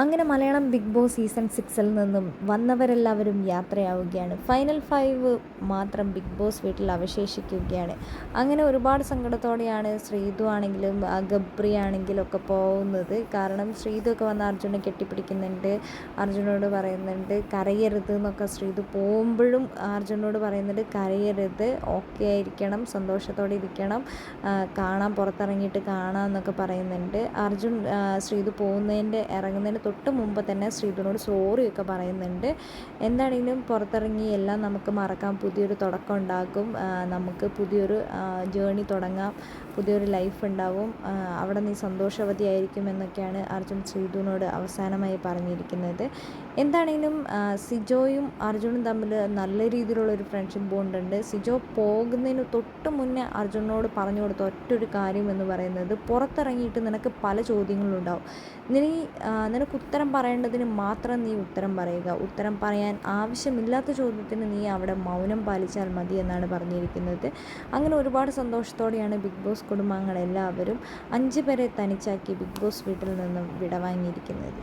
അങ്ങനെ Malayalam big boss season സിക്സിൽ നിന്നും വന്നവരെല്ലാവരും യാത്രയാവുകയാണ്. ഫൈനൽ ഫൈവ് മാത്രം ബിഗ് ബോസ് വീട്ടിൽ അവശേഷിക്കുകയാണ്. അങ്ങനെ ഒരുപാട് സങ്കടത്തോടെയാണ് ശ്രീതു ആണെങ്കിലും ഗബ്രി ആണെങ്കിലും ഒക്കെ പോകുന്നത്. കാരണം ശ്രീതു ഒക്കെ വന്ന് അർജുനെ കെട്ടിപ്പിടിക്കുന്നുണ്ട് അർജുനോട് പറയുന്നുണ്ട് കരയരുത് എന്നൊക്കെ ശ്രീതു പോകുമ്പോഴും അർജുനോട് പറയുന്നുണ്ട് കരയരുത് ഓക്കെ ആയിരിക്കണം സന്തോഷത്തോടെ ഇരിക്കണം കാണാൻ പുറത്തിറങ്ങിയിട്ട് കാണാം എന്നൊക്കെ പറയുന്നുണ്ട്. അർജുൻ ശ്രീതു പോകുന്നതിന്റെ ഇറങ്ങുന്നതിന് തൊട്ട് മുമ്പ് തന്നെ ശ്രീധുനോട് സോറിയൊക്കെ പറയുന്നുണ്ട്. എന്താണെങ്കിലും പുറത്തിറങ്ങി എല്ലാം നമുക്ക് മറക്കാം. പുതിയൊരു തുടക്കം ഉണ്ടാക്കും നമുക്ക് പുതിയൊരു ജേണി തുടങ്ങാം. പുതിയൊരു ലൈഫ് ഉണ്ടാവും. അവിടെ നീ സന്തോഷവതിയായിരിക്കും എന്നൊക്കെയാണ് അർജുൻ ശ്രീധുവിനോട് അവസാനമായി പറഞ്ഞിരിക്കുന്നത്. എന്താണെങ്കിലും സിജോയും അർജുനും തമ്മിൽ നല്ല രീതിയിലുള്ളൊരു ഫ്രണ്ട്ഷിപ്പ് ബോണ്ട് ഉണ്ട്. സിജോ പോകുന്നതിന് തൊട്ട് മുന്നേ അർജുനോട് പറഞ്ഞു കൊടുത്ത ഒറ്റൊരു കാര്യം എന്ന് പറയുന്നത് പുറത്തിറങ്ങിയിട്ട് നിനക്ക് പല ചോദ്യങ്ങളുണ്ടാവും. നീ നിനക്ക് ഉത്തരം പറയേണ്ടതിന് മാത്രം നീ ഉത്തരം പറയുക. ഉത്തരം പറയാൻ ആവശ്യമില്ലാത്ത ചോദ്യത്തിന് നീ അവിടെ മൗനം പാലിച്ചാൽ മതി എന്നാണ് പറഞ്ഞിരിക്കുന്നത്. അങ്ങനെ ഒരുപാട് സന്തോഷത്തോടെയാണ് ബിഗ് ബോസ് കുടുംബാംഗങ്ങളെല്ലാവരും അഞ്ച് പേരെ തനിച്ചാക്കി ബിഗ് ബോസ് വീട്ടിൽ നിന്നും വിടവാങ്ങിയിരിക്കുന്നത്.